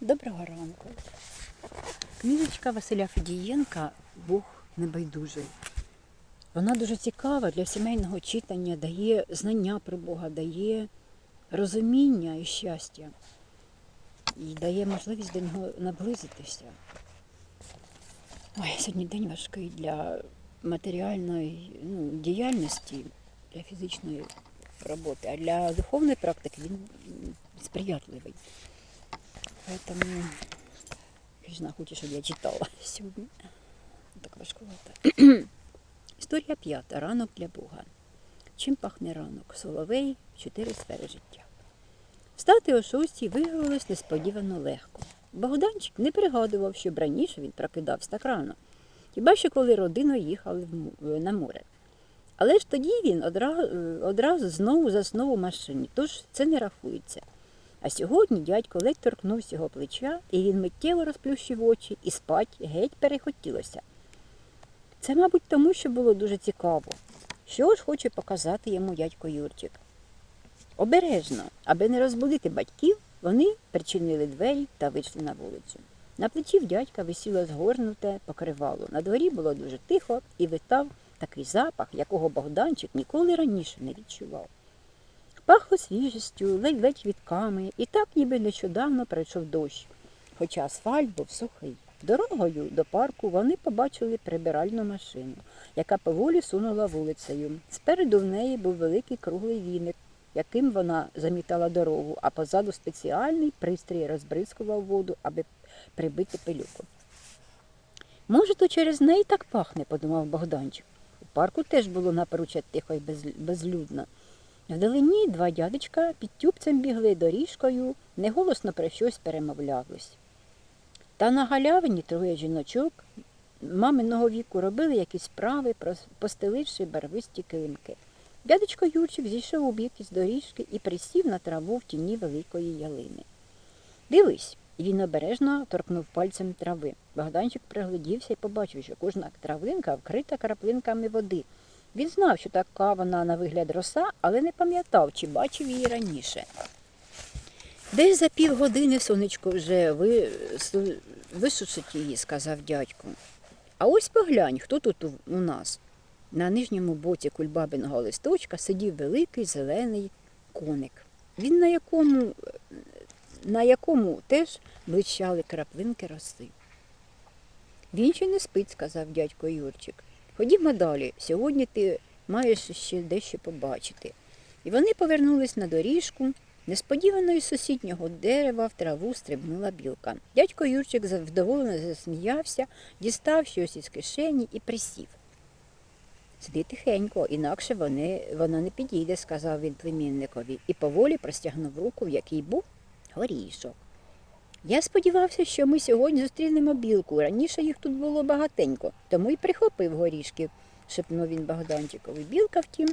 Доброго ранку. Книжечка Василя Федієнка Бог небайдужий. Вона дуже цікава для сімейного читання, дає знання про Бога, дає розуміння і щастя. І дає можливість до нього наблизитися. Ой, сьогодні день важкий для матеріальної ну, діяльності, для фізичної роботи, а для духовної практики він сприятливий. Поэтому жена хоче, щоб я читала сьогодні. Так важкувато. Історія п'ята. Ранок для Бога. Чим пахне ранок? Соловей, чотири сфери життя. Встати о шостій виявилось несподівано легко. Богданчик не пригадував, щоб раніше він прокидався так рано, хіба що коли родиною їхали на море. Але ж тоді він одразу, одразу знову заснув у машині, тож це не рахується. А сьогодні дядько ледь торкнувся його плеча, і він миттєво розплющив очі, і спать геть перехотілося. Це, мабуть, тому, що було дуже цікаво. Що ж хоче показати йому дядько Юрчик? Обережно, аби не розбудити батьків, вони причинили двері та вийшли на вулицю. На плечі в дядька висіло згорнуте покривало. На дворі було дуже тихо і витав такий запах, якого Богданчик ніколи раніше не відчував. Пахло свіжістю, ледь-ледь квітками, і так ніби нещодавно пройшов дощ, хоча асфальт був сухий. Дорогою до парку вони побачили прибиральну машину, яка поволі сунула вулицею. Спереду в неї був великий круглий віник, яким вона замітала дорогу, а позаду спеціальний пристрій розбризкував воду, аби прибити пилюку. Може, то через неї так пахне, подумав Богданчик. У парку теж було напрочуд тихо й безлюдно. Вдалині два дядечка під тюбцем бігли доріжкою, неголосно про щось перемовлялись. Та на галявині троє жіночок маминого віку робили якісь справи, постеливши барвисті килимки. Дядечко Юрчик зійшов у бік із доріжки і присів на траву в тіні великої ялини. Дивись, він обережно торкнув пальцем трави. Богданчик приглядівся і побачив, що кожна травинка вкрита краплинками води. Він знав, що така вона на вигляд роса, але не пам'ятав, чи бачив її раніше. Десь за півгодини сонечко вже ви, висушить її, сказав дядько. А ось поглянь, хто тут у, нас. На нижньому боці кульбабиного листочка сидів великий зелений коник. Він на якому, на якому теж блищали краплинки роси. Він ще не спить, сказав дядько Юрчик. Ходімо далі. Сьогодні ти маєш ще дещо побачити. І вони повернулись на доріжку. Несподівано із сусіднього дерева в траву стрибнула білка. Дядько Юрчик вдоволено засміявся, дістав щось із кишені і присів. Сиди тихенько, інакше вони, вона не підійде, сказав він племінникові, і поволі простягнув руку, в якій був горішок. Я сподівався, що ми сьогодні зустрінемо білку. Раніше їх тут було багатенько, тому й прихопив горішків, шепнув він Богданчикові. Білка, втім,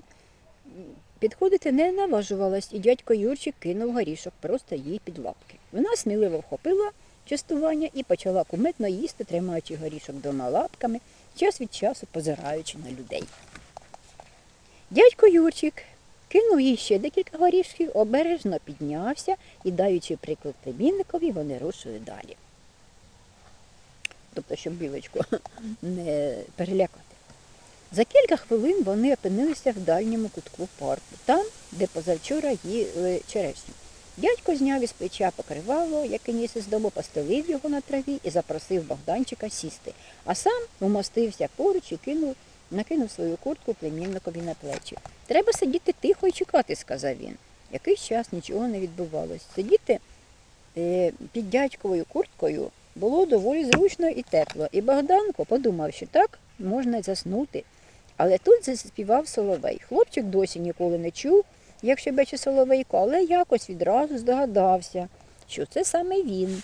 підходити не наважувалась, і дядько Юрчик кинув горішок просто їй під лапки. Вона сміливо вхопила частування і почала куметно їсти, тримаючи горішок двома лапками, час від часу позираючи на людей. Дядько Юрчик кинув їй ще декілька горішків, обережно піднявся і, даючи приклад племінникові, вони рушили далі. Тобто, щоб білочку не перелякати. За кілька хвилин вони опинилися в дальньому кутку парку, там, де позавчора їли черешню. Дядько зняв із плеча покривало, яке ніс із дому, постелив його на траві і запросив Богданчика сісти, а сам умостився поруч і кинув, накинув свою куртку племінникові на плечі. Треба сидіти тихо і чекати, сказав він. Якийсь час нічого не відбувалось. Сидіти е, під дядьковою курткою було доволі зручно і тепло, і Богданко подумав, що так можна заснути. Але тут заспівав соловей. Хлопчик досі ніколи не чув, як щебече соловейко, але якось відразу здогадався, що це саме він.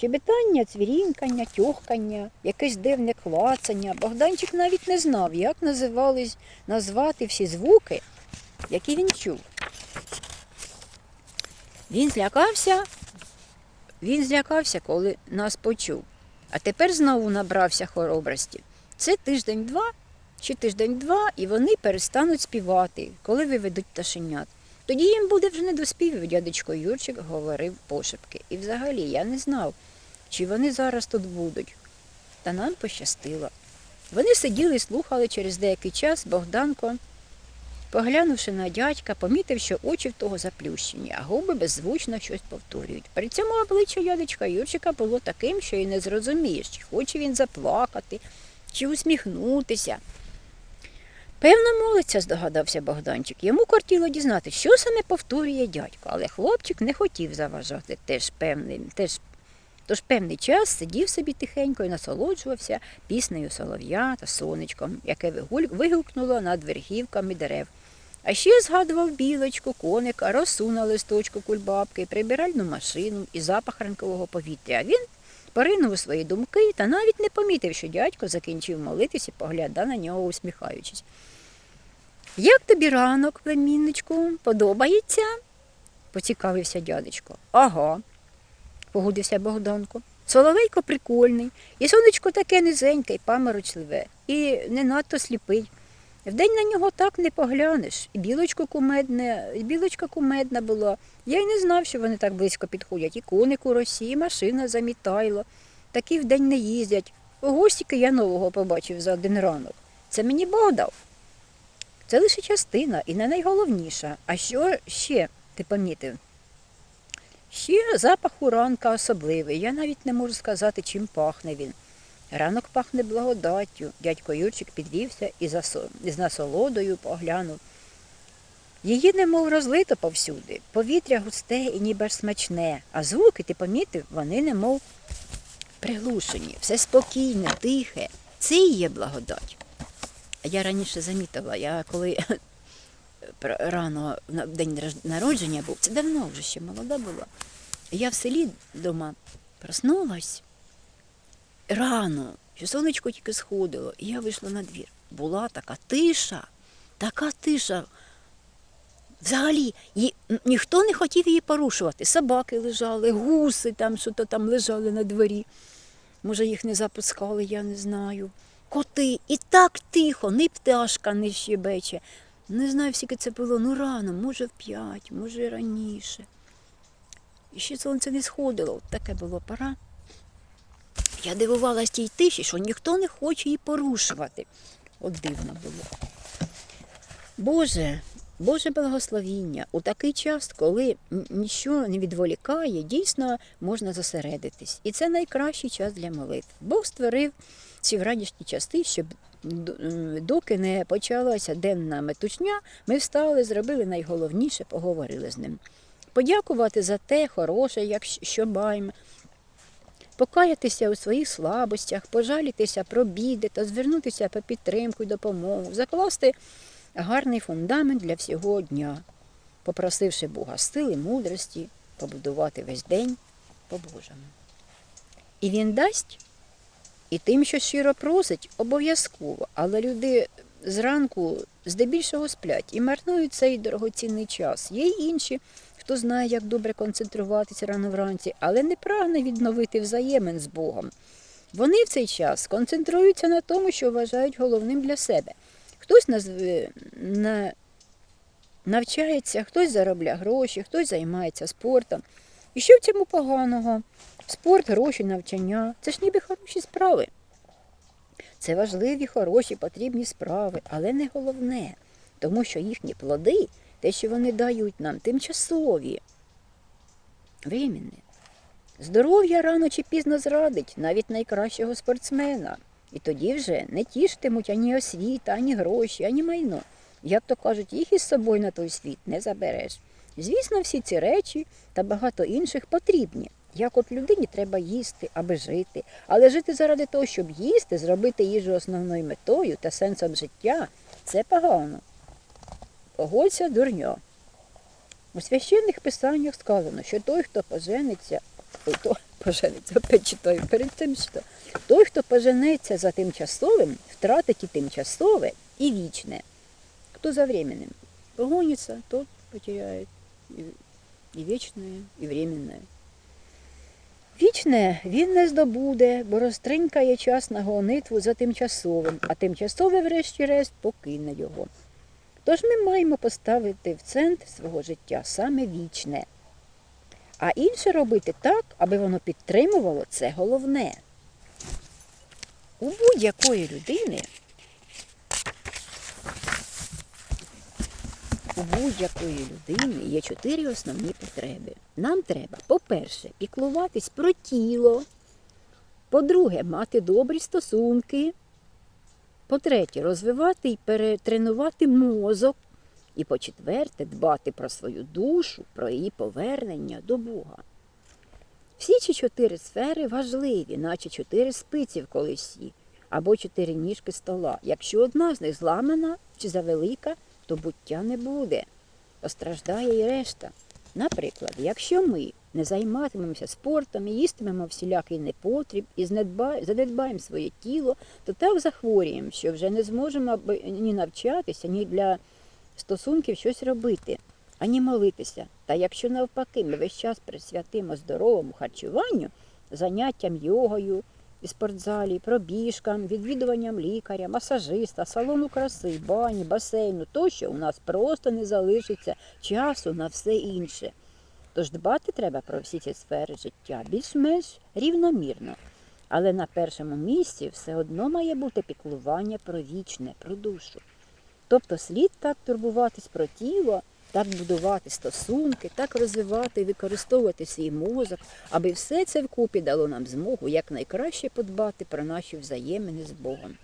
Щебетання, цвірінькання, тьохкання, якесь дивне клацання. Богданчик навіть не знав, як називались назвати всі звуки, які він чув. Він злякався, він злякався, коли нас почув. А тепер знову набрався хоробрості. Це тиждень-два чи тиждень-два, і вони перестануть співати, коли виведуть пташенят. Тоді їм буде вже не до співів, дядечко Юрчик говорив пошепки. І взагалі я не знав, чи вони зараз тут будуть. Та нам пощастило. Вони сиділи і слухали через деякий час Богданко, поглянувши на дядька, помітив, що очі в того заплющені, а губи беззвучно щось повторюють. При цьому обличчя дядечка Юрчика було таким, що й не зрозумієш, чи хоче він заплакати, чи усміхнутися. Певно, молиться, здогадався Богданчик. Йому кортіло дізнати, що саме повторює дядько, але хлопчик не хотів заважати теж певний, теж Тож певний час сидів собі тихенько і насолоджувався піснею солов'я та сонечком, яке вигукнуло над верхівками дерев. А ще згадував білочку, коника, росу на листочку кульбабки, прибиральну машину і запах ранкового повітря. А він поринув у свої думки та навіть не помітив, що дядько закінчив молитись і поглядав на нього, усміхаючись. Як тобі ранок, племінничку, подобається? поцікавився дядечко. Ага, погодився Богданко. Соловейко прикольний, і сонечко таке низеньке і паморочливе, і не надто сліпий. Вдень на нього так не поглянеш. І білочко кумедне, і білочка кумедна була. Я й не знав, що вони так близько підходять. І коник у росі, і машина замітайло. Такі вдень не їздять. Ого, стільки я нового побачив за один ранок. Це мені Бог дав. Це лише частина і не найголовніша. А що ще ти помітив? Ще запах у ранка особливий. Я навіть не можу сказати, чим пахне він. Ранок пахне благодаттю. Дядько Юрчик підвівся і з насолодою поглянув. Її немов розлито повсюди. Повітря густе і ніби аж смачне, а звуки, ти помітив, вони немов приглушені, все спокійне, тихе. Це і є благодать. Я раніше замітила, я коли рано на день народження був, це давно вже ще молода була. Я в селі вдома проснулась рано, що сонечко тільки сходило, і я вийшла на двір. Була така тиша, така тиша. Взагалі, її, ніхто не хотів її порушувати. Собаки лежали, гуси там, що то там лежали на дворі. Може, їх не запускали, я не знаю. Коти. І так тихо, ні пташка не щебече. Не знаю, скільки це було, ну рано, може в п'ять, може раніше. І ще сонце не сходило, от таке було пора. Я дивувалась тій тиші, що ніхто не хоче її порушувати. От дивно було. Боже, Боже благословіння, у такий час, коли нічого не відволікає, дійсно можна зосередитись. І це найкращий час для молитв. Бог створив ці вранішні часи, щоб доки не почалася денна метушня, ми встали, зробили найголовніше, поговорили з ним. Подякувати за те хороше, як що маємо, покаятися у своїх слабостях, пожалітися про біди та звернутися по підтримку і допомогу, закласти гарний фундамент для всього дня, попросивши Бога сили, мудрості, побудувати весь день по-божому. І він дасть і тим, що щиро просить, обов'язково, але люди зранку здебільшого сплять і марнують цей дорогоцінний час. Є й інші, хто знає, як добре концентруватися рано вранці, але не прагне відновити взаємин з Богом. Вони в цей час концентруються на тому, що вважають головним для себе. Хтось назв- на... навчається, хтось заробляє гроші, хтось займається спортом. І що в цьому поганого? Спорт, гроші, навчання це ж ніби хороші справи. Це важливі, хороші, потрібні справи, але не головне, тому що їхні плоди, те, що вони дають нам, тимчасові, временне. Здоров'я рано чи пізно зрадить навіть найкращого спортсмена. І тоді вже не тіштимуть ані освіта, ані гроші, ані майно. Як то кажуть, їх із собою на той світ не забереш. Звісно, всі ці речі та багато інших потрібні. Як от людині треба їсти, аби жити, але жити заради того, щоб їсти, зробити їжу основною метою та сенсом життя це погано. Погодься дурня. У священних писаннях сказано, що той, хто пожениться, ой, то пожениться, опять перед тим що той, хто поженеться за тимчасовим, втратить і тимчасове, і вічне. Хто за временним погонится, тот потеряет і, і вічне, і временне. Вічне він не здобуде, бо розтринькає час на гонитву за тимчасовим, а тимчасове, врешті-решт, покине його. Тож ми маємо поставити в центр свого життя саме вічне. А інше робити так, аби воно підтримувало це головне. У будь-якої людини, у будь-якої людини є чотири основні потреби. Нам треба, по-перше, піклуватись про тіло. По-друге, мати добрі стосунки. По-третє, розвивати і перетренувати мозок. І по-четверте, дбати про свою душу, про її повернення до Бога. Всі ці чотири сфери важливі, наче чотири спиці в колесі або чотири ніжки стола. Якщо одна з них зламана чи завелика, то буття не буде. Постраждає і решта. Наприклад, якщо ми не займатимемося спортом і їстимемо всілякий непотріб і занедбаємо своє тіло, то так захворіємо, що вже не зможемо ні навчатися, ні для стосунків щось робити, ані молитися. Та якщо навпаки ми весь час присвятимо здоровому харчуванню, заняттям йогою і спортзалі, пробіжкам, відвідуванням лікаря, масажиста, салону краси, бані, басейну, тощо у нас просто не залишиться часу на все інше. Тож дбати треба про всі ці сфери життя більш-менш рівномірно. Але на першому місці все одно має бути піклування про вічне, про душу. Тобто слід так турбуватись про тіло, так будувати стосунки, так розвивати і використовувати свій мозок, аби все це вкупі дало нам змогу якнайкраще подбати про наші взаємини з Богом.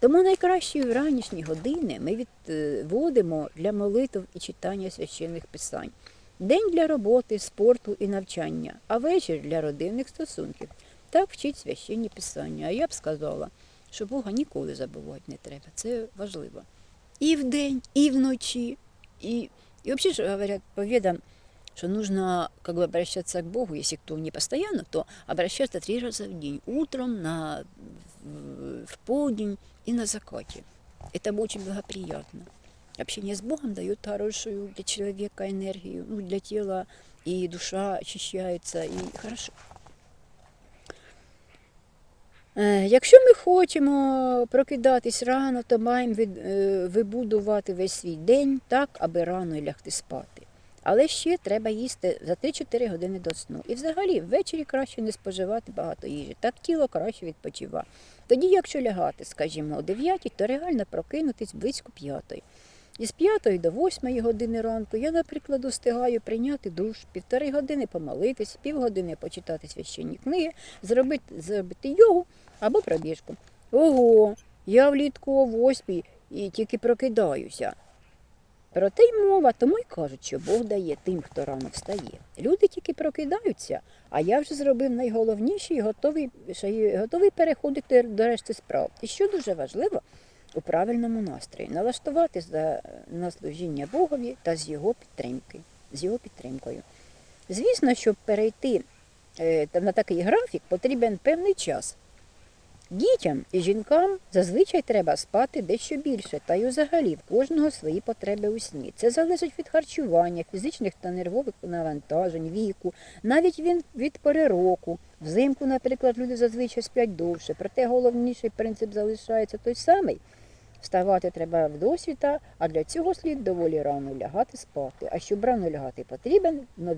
Тому найкращі вранішні години ми відводимо для молитв і читання священних писань. День для роботи, спорту і навчання, а вечір для родинних стосунків. Так вчить священні писання. А я б сказала, що Бога ніколи забувати не треба. Це важливо. И в день, и вночи. И, и вообще же говорят по ведам, что нужно как бы обращаться к Богу, если кто не постоянно, то обращаться три раза в день. Утром, на, в, в полдень и на закате. Это очень благоприятно. Общение с Богом дает хорошую для человека энергию, ну, для тела, и душа очищается, и хорошо. Е, Якщо ми хочемо прокидатись рано, то маємо е, вибудувати весь свій день так, аби рано лягти спати. Але ще треба їсти за 3-4 години до сну. І взагалі ввечері краще не споживати багато їжі. Так тіло краще відпочива. Тоді, якщо лягати, скажімо, о 9, то реально прокинутись близько 5. Із 5 до 8 години ранку я, наприклад, устигаю прийняти душ, півтори години помолитись, півгодини почитати священні книги, зробити, зробити йогу або пробіжку. Ого, я влітку о 8 і тільки прокидаюся. Про те й мова, тому й кажуть, що Бог дає тим, хто рано встає. Люди тільки прокидаються, а я вже зробив найголовніше і готовий, готовий переходити до решти справ. І що дуже важливо, у правильному настрої, налаштувати за, на служіння Богові та з його підтримки, з його підтримкою. Звісно, щоб перейти е, на такий графік, потрібен певний час. Дітям і жінкам зазвичай треба спати дещо більше, та й взагалі в кожного свої потреби у сні. Це залежить від харчування, фізичних та нервових навантажень, віку, навіть від пори року. Взимку, наприклад, люди зазвичай сплять довше, проте головніший принцип залишається той самий. Вставати треба в досвіта, а для цього слід доволі рано лягати спати. А щоб рано лягати потрібен, но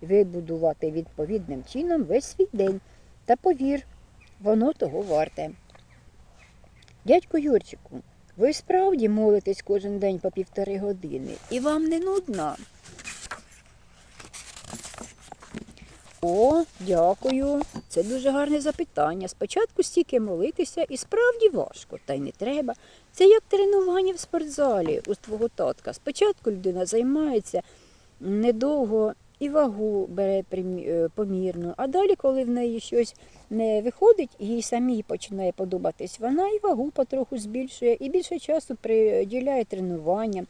вибудувати відповідним чином весь свій день. Та повір, воно того варте. Дядько Юрчику, ви справді молитесь кожен день по півтори години, і вам не нудно. О, дякую. Це дуже гарне запитання. Спочатку стільки молитися і справді важко, та й не треба. Це як тренування в спортзалі у твого татка. Спочатку людина займається недовго і вагу бере е, а далі, коли в неї щось не виходить, їй самій починає подобатись, вона і вагу потроху збільшує, і більше часу приділяє тренуванням.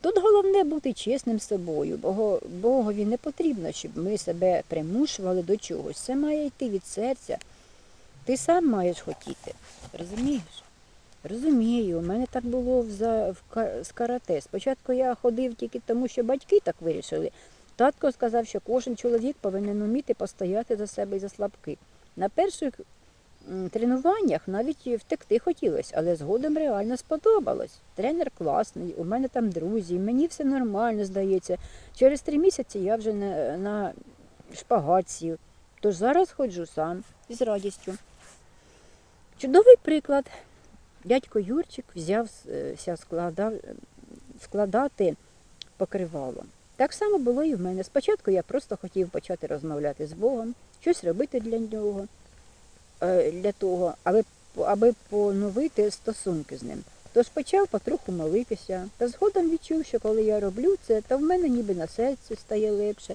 Тут головне бути чесним з собою. Бого, Богові не потрібно, щоб ми себе примушували до чогось. Це має йти від серця. Ти сам маєш хотіти. Розумієш? Розумію, у мене так було в, за, в, карате. Спочатку я ходив тільки тому, що батьки так вирішили. Татко сказав, що кожен чоловік повинен уміти постояти за себе і за слабких. На перших тренуваннях навіть втекти хотілося, але згодом реально сподобалось. Тренер класний, у мене там друзі, мені все нормально здається. Через три місяці я вже на, на шпагат сів. Тож зараз ходжу сам із радістю. Чудовий приклад. Дядько Юрчик взявся склада, складати покривало. Так само було і в мене. Спочатку я просто хотів почати розмовляти з Богом, щось робити для нього, для того, аби, аби поновити стосунки з ним. Тож почав потроху молитися, та згодом відчув, що коли я роблю це, то в мене ніби на серці стає легше.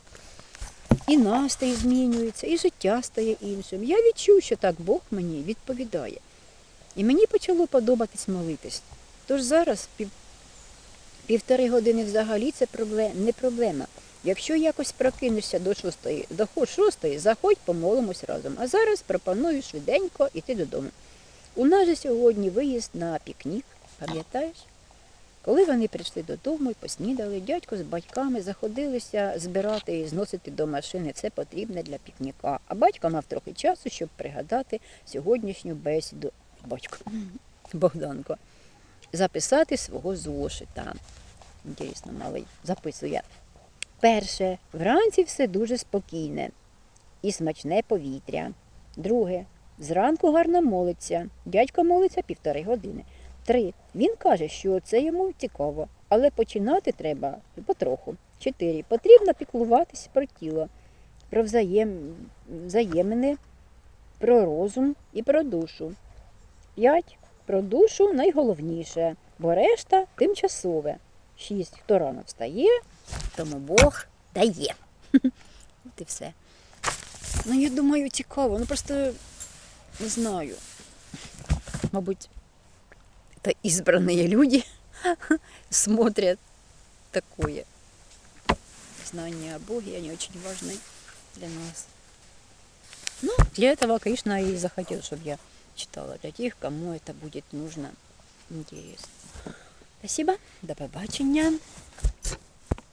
І настрій змінюється, і життя стає іншим. Я відчув, що так Бог мені відповідає. І мені почало подобатись молитись. Тож зараз пів, півтори години взагалі це проблем, не проблема. Якщо якось прокинешся до шостої, до шостої, заходь, помолимось разом. А зараз пропоную швиденько йти додому. У нас же сьогодні виїзд на пікнік, пам'ятаєш? Коли вони прийшли додому і поснідали, дядько з батьками заходилися збирати і зносити до машини. Це потрібне для пікніка. А батько мав трохи часу, щоб пригадати сьогоднішню бесіду. Батько Богданко. Записати свого зошита. Інтересно, малий записує. Перше, вранці все дуже спокійне і смачне повітря. Друге, зранку гарно молиться. Дядько молиться півтори години. Три. Він каже, що це йому цікаво, але починати треба потроху. Чотири. Потрібно піклуватись про тіло, про взаєм... взаємини, про розум і про душу. П'ять. Про душу найголовніше, бо решта тимчасове. Шість. Хто рано встає, тому Бог дає. От і все. Ну, я думаю, цікаво. Ну просто не знаю. Мабуть, это избранные люди смотрят такое. Знания о Боге, они очень важны для нас. Ну, для этого, конечно, и захотел, чтобы я читала для тех, кому это будет нужно, интересно. Спасибо, до побачення.